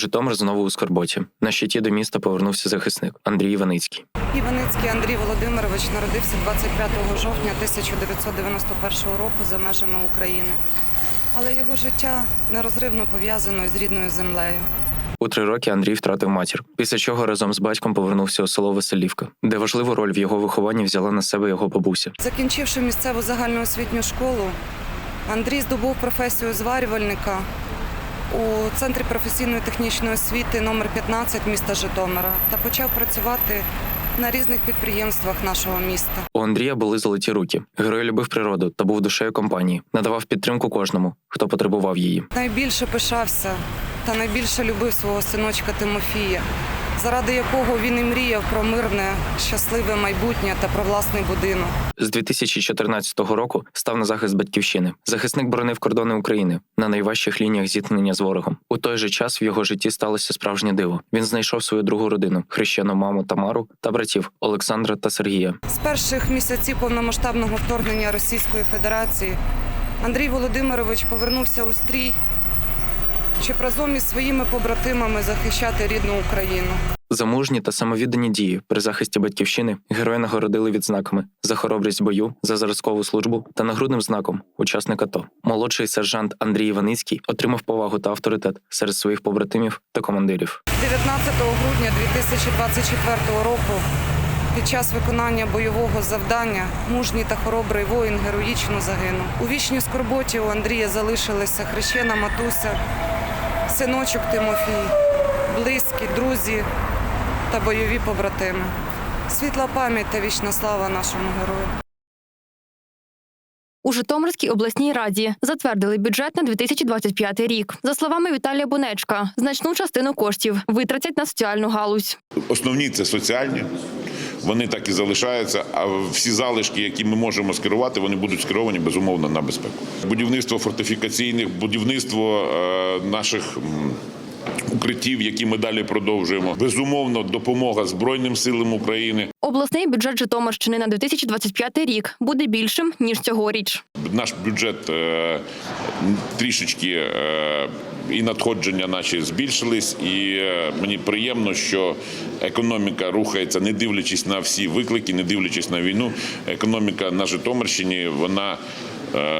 Житомир знову у скорботі. На щиті до міста повернувся захисник Андрій Іваницький. Іваницький Андрій Володимирович народився 25 жовтня 1991 року за межами України. Але його життя нерозривно пов'язано з рідною землею. У три роки Андрій втратив матір, після чого разом з батьком повернувся у село Веселівка, де важливу роль в його вихованні взяла на себе його бабуся. Закінчивши місцеву загальноосвітню школу, Андрій здобув професію зварювальника у центрі професійної технічної освіти номер 15 міста Житомира та почав працювати на різних підприємствах нашого міста. У Андрія були золоті руки. Герой любив природу та був душею компанії, надавав підтримку кожному, хто потребував її. Найбільше пишався та найбільше любив свого синочка Тимофія, заради якого він і мріяв про мирне, щасливе майбутнє та про власний будинок. З 2014 року став на захист батьківщини. Захисник боронив кордони України на найважчих лініях зіткнення з ворогом. У той же час в його житті сталося справжнє диво. Він знайшов свою другу родину хрещену маму Тамару та братів Олександра та Сергія. З перших місяців повномасштабного вторгнення Російської Федерації Андрій Володимирович повернувся у стрій, щоб разом із своїми побратимами захищати рідну Україну. За мужні та самовіддані дії при захисті батьківщини герої нагородили відзнаками за хоробрість в бою, за зразкову службу та нагрудним знаком учасник АТО. Молодший сержант Андрій Іваницький отримав повагу та авторитет серед своїх побратимів та командирів. 19 грудня 2024 року під час виконання бойового завдання мужній та хоробрий воїн героїчно загинув. У вічній скорботі у Андрія залишилися хрещена матуся, синочок Тимофій, близькі, друзі та бойові побратими. Світла пам'ять та вічна слава нашому герою. У Житомирській обласній раді затвердили бюджет на 2025 рік. За словами Віталія Бунечка, значну частину коштів витратять на соціальну галузь. Основні це соціальні. Вони так і залишаються. А всі залишки, які ми можемо скерувати, вони будуть скеровані безумовно на безпеку. Будівництво фортифікаційних, будівництво е, наших. Укриттів, які ми далі продовжуємо, безумовно, допомога Збройним силам України. Обласний бюджет Житомирщини на 2025 рік буде більшим ніж цьогоріч. Наш бюджет е, трішечки е, і надходження наші збільшились, і е, мені приємно, що економіка рухається, не дивлячись на всі виклики, не дивлячись на війну. Економіка на Житомирщині вона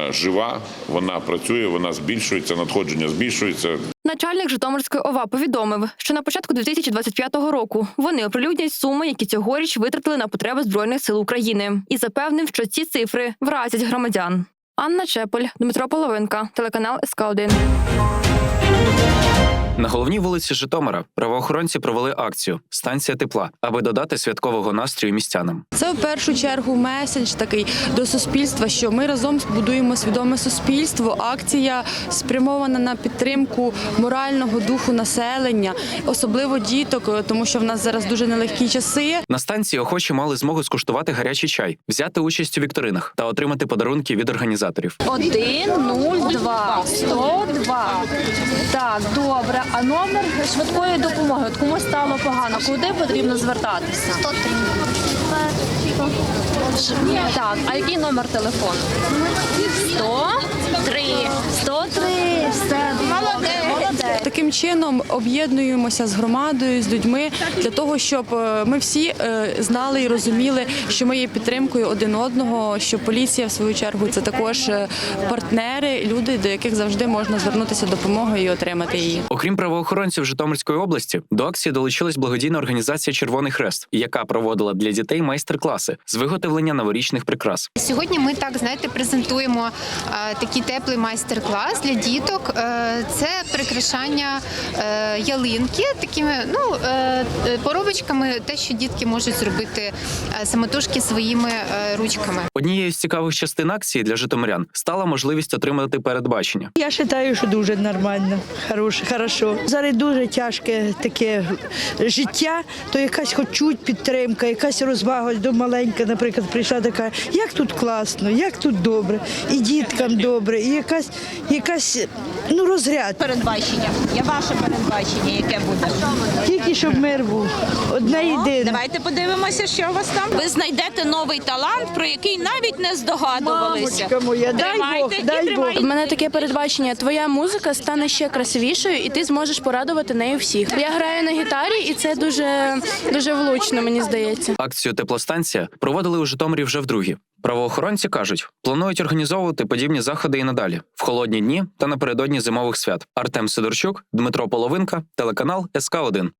жива, вона працює, вона збільшується, надходження збільшується. Начальник Житомирської ОВА повідомив, що на початку 2025 року вони оприлюднять суми, які цьогоріч витратили на потреби збройних сил України, і запевнив, що ці цифри вразять громадян. Анна Чеполь, Дмитро Половинка, телеканал СК 1 На головній вулиці Житомира правоохоронці провели акцію Станція тепла, аби додати святкового настрою містянам. Це в першу чергу меседж такий до суспільства, що ми разом збудуємо свідоме суспільство. Акція спрямована на підтримку морального духу населення, особливо діток, тому що в нас зараз дуже нелегкі часи. На станції охочі мали змогу скуштувати гарячий чай, взяти участь у вікторинах та отримати подарунки від організаторів. 102 102. Так, добре. А номер швидкої допомоги? От комусь стало погано. Куди потрібно звертатися? 103. Так, а який номер телефону? 103. 103. Все. Молодець. Молодець. Таким чином об'єднуємося з громадою, з людьми для того, щоб е, ми всі е, знали і розуміли, що ми є підтримкою один одного. Що поліція, в свою чергу, це також е, партнери, люди, до яких завжди можна звернутися допомогою і отримати її. Окрім правоохоронців Житомирської області, до акції долучилась благодійна організація Червоний Хрест, яка проводила для дітей майстер-класи з виготовлення новорічних прикрас. Сьогодні ми так знаєте презентуємо такий теплий майстер-клас для діток. Це прикрашання е, ялинки такими ну е, е, поробочками, те, що дітки можуть зробити е, самотужки своїми е, ручками. Однією з цікавих частин акції для житомирян стала можливість отримати передбачення. Я вважаю, що дуже нормально, хороше, хорошо. Зараз дуже тяжке таке життя, то якась хоч чуть підтримка, якась розвага до маленька, наприклад, прийшла така, як тут класно, як тут добре, і діткам добре, і якась, якась ну, розряд. Передбачення. Передбачення? Я ваше передбачення, яке буде? Тільки щоб мир був. Одне єдине. Давайте подивимося, що у вас там. Ви знайдете новий талант, про який навіть не здогадувалися. Мамочка моя, дай Тримайте Бог, і дай тримайте. Бог. У мене таке передбачення. Твоя музика стане ще красивішою, і ти зможеш порадувати нею всіх. Я граю на гітарі, і це дуже дуже влучно, мені здається. Акцію теплостанція проводили у Житомирі вже вдруге. Правоохоронці кажуть, планують організовувати подібні заходи і надалі в холодні дні та напередодні зимових свят. Артем Сидорчук, Дмитро Половинка, телеканал СК 1